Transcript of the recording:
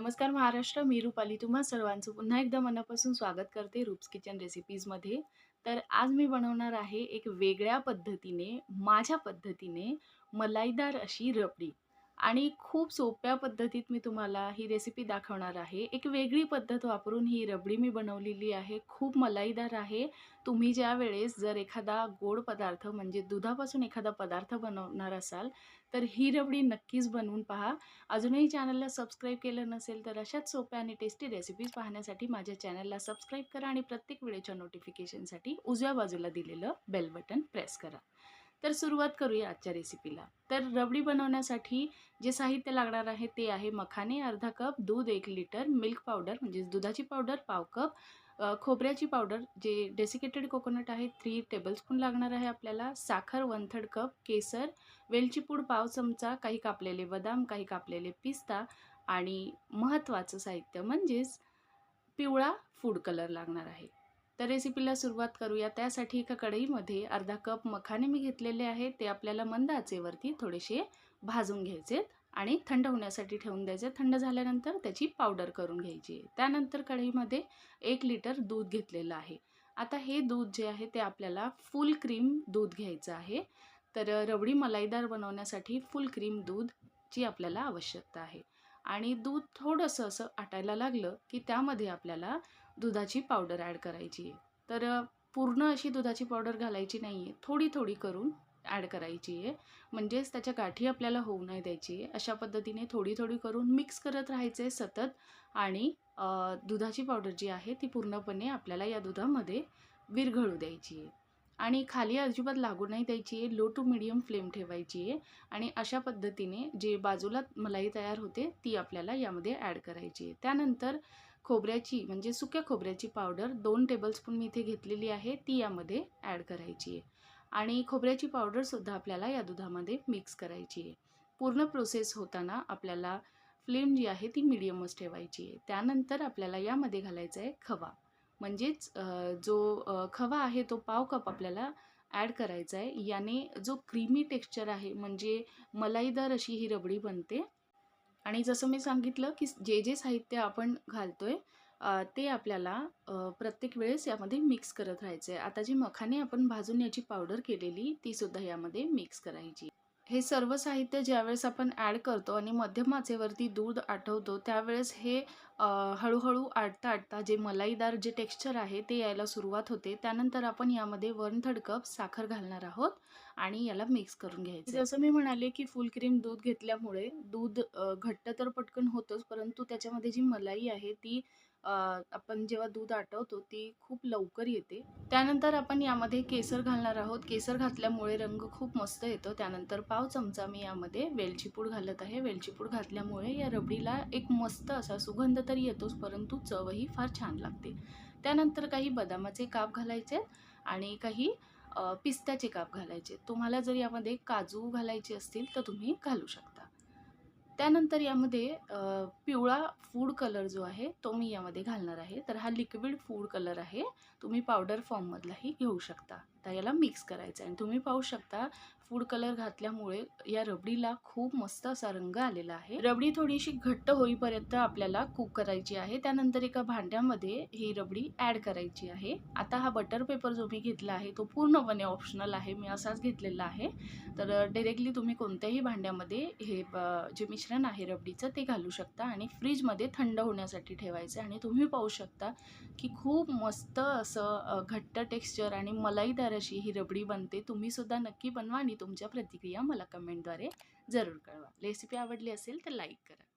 नमस्कार महाराष्ट्र मी रुपाली तुम्हा सर्वांचं पुन्हा एकदा मनापासून स्वागत करते रूप्स किचन रेसिपीजमध्ये तर आज मी बनवणार आहे एक वेगळ्या पद्धतीने माझ्या पद्धतीने मलाईदार अशी रबडी. आणि खूप सोप्या पद्धतीत मी तुम्हाला ही रेसिपी दाखवणार आहे. एक वेगळी पद्धत वापरून ही रबडी मी बनवलेली आहे. खूप मलाईदार आहे. तुम्ही ज्या वेळेस जर एखादा गोड पदार्थ म्हणजे दुधापासून एखादा पदार्थ बनवणार असाल तर ही रबडी नक्कीच बनवून पहा. अजूनही चॅनलला सबस्क्राईब केलं नसेल तर अशाच सोप्या आणि टेस्टी रेसिपीज पाहण्यासाठी माझ्या चॅनलला सबस्क्राईब करा आणि प्रत्येक वेळेच्या नोटिफिकेशनसाठी उजव्या बाजूला दिलेलं बेल बटन प्रेस करा. तर सुरुवात करूया आजच्या रेसिपीला तर रबडी बनवण्यासाठी जे साहित्य लागणार आहे ते आहे मखाने अर्धा कप दूध एक लिटर मिल्क पावडर म्हणजेच दुधाची पावडर पाव कप खोबऱ्याची पावडर जे डेसिकेटेड कोकोनट आहे थ्री टेबलस्पून लागणार आहे आपल्याला. साखर वन थर्ड कप केसर वेलची पूड पाव चमचा काही कापलेले बदाम काही कापलेले पिस्ता आणि महत्त्वाचं साहित्य म्हणजेच पिवळा फूड कलर लागणार आहे. तर रेसिपीला सुरुवात करूया. त्यासाठी एका कढईमध्ये अर्धा कप मखाने मी घेतलेले आहे ते आपल्याला मंद आचेवरती थोडेसे भाजून घ्यायचे आणि थंड होण्यासाठी ठेवून द्यायचे थंड झाल्यानंतर त्याची पावडर करून घ्यायची आहे. त्यानंतर कढईमध्ये एक लिटर दूध घेतलेलं आहे. आता हे दूध जे आहे ते आपल्याला फुल क्रीम दूध घ्यायचं आहे. तर रबडी मलाईदार बनवण्यासाठी फुल क्रीम दूधची आपल्याला आवश्यकता आहे. आणि दूध थोडंसं असं आटायला लागलं की त्यामध्ये आपल्याला दुधाची पावडर ॲड करायची आहे. तर पूर्ण अशी दुधाची पावडर घालायची नाही आहे. थोडी थोडी करून ॲड करायची आहे. म्हणजेच त्याच्या गाठी आपल्याला होऊ नाही द्यायची आहे. अशा पद्धतीने थोडी थोडी करून मिक्स करत राहायचे सतत आणि दुधाची पावडर जी आहे ती पूर्णपणे आपल्याला या दुधामध्ये विरघळू द्यायची आहे. आणि खाली अजिबात लागू नाही द्यायची आहे. लो टू मिडियम फ्लेम ठेवायची आहे आणि अशा पद्धतीने जे बाजूला मलाई तयार होते ती आपल्याला यामध्ये ॲड करायची आहे. त्यानंतर खोबऱ्याची म्हणजे सुक्या खोबऱ्याची पावडर दोन टेबलस्पून मी इथे घेतलेली आहे. ती यामध्ये ॲड करायची आहे. आणि खोबऱ्याची पावडरसुद्धा आपल्याला या दुधामध्ये मिक्स करायची आहे. पूर्ण प्रोसेस होताना आपल्याला फ्लेम जी आहे ती मिडियमच ठेवायची आहे. त्यानंतर आपल्याला यामध्ये घालायचा आहे खवा. म्हणजेच जो खवा आहे तो पाव कप आपल्याला ॲड करायचा आहे. याने जो क्रीमी टेक्स्चर आहे म्हणजे मलाईदार अशी ही रबडी बनते आणि जसं मी सांगितलं की जे जे साहित्य आपण घालतो आहे ते आपल्याला प्रत्येक वेळेस यामध्ये मिक्स करत राहायचं आहे आता जी मखाने आपण भाजून याची पावडर केलेली तीसुद्धा यामध्ये मिक्स करायची. हे सर्व साहित्य ज्यावेळेस आपण ॲड करतो आणि मध्यम आचेवरती दूध आठवतो त्यावेळेस हे हळूहळू आटता आटता जे मलाईदार जे टेक्स्चर आहे ते यायला सुरुवात होते. त्यानंतर आपण यामध्ये वन थर्ड कप साखर घालणार आहोत आणि याला मिक्स करून घ्यायचं. जसं मी म्हणाले की फुल क्रीम दूध घेतल्यामुळे दूध घट्ट तर पटकन होतंच परंतु त्याच्यामध्ये जी मलाई आहे ती आपण जेव्हा दूध आटवतो ती खूप लवकर येते. त्यानंतर आपण यामध्ये केसर घालणार आहोत. केसर घातल्यामुळे रंग खूप मस्त येतो. त्यानंतर पाव चमचा मी यामध्ये वेलची पूड घालत आहे. वेलची पूड घातल्यामुळे या रबडीला एक मस्त असा सुगंध तरी येतोच परंतु चवही फार छान लागते. त्यानंतर काही बदामाचे काप घालायचे आहेत आणि काही पिस्त्याचे काप घालायचे. तुम्हाला जर यामध्ये काजू घालायचे असतील तर तुम्ही घालू शकता. त्यानंतर यामध्ये पिवळा फूड कलर जो आहे तो मी यामध्ये घालणार आहे. तर हा लिक्विड फूड कलर आहे. तुम्ही पावडर फॉर्ममधलाही घेऊ शकता. तर याला मिक्स करायचं आहे. आणि तुम्ही पाहू शकता फूड कलर घातल्यामुळे या रबडीला खूप मस्त असा रंग आलेला आहे. रबडी थोडीशी घट्ट होईपर्यंत आपल्याला कुक करायची आहे. त्यानंतर एका भांड्यामध्ये ही रबडी ॲड करायची आहे. आता हा बटर पेपर जो मी घेतला आहे तो पूर्णपणे ऑप्शनल आहे. मी असाच घेतलेला आहे. तर डायरेक्टली तुम्ही कोणत्याही भांड्यामध्ये हे जे मिश्रण आहे रबडीचं ते घालू शकता आणि फ्रीजमध्ये थंड होण्यासाठी ठेवायचं. आणि तुम्ही पाहू शकता की खूप मस्त असं घट्ट टेक्स्चर आणि मलाईदार अशी ही रबडी बनते. तुम्हीसुद्धा नक्की बनवा आणि तुमच्या प्रतिक्रिया मला कमेंटद्वारे जरूर कळवा. रेसिपी आवडली असेल तर लाईक करा.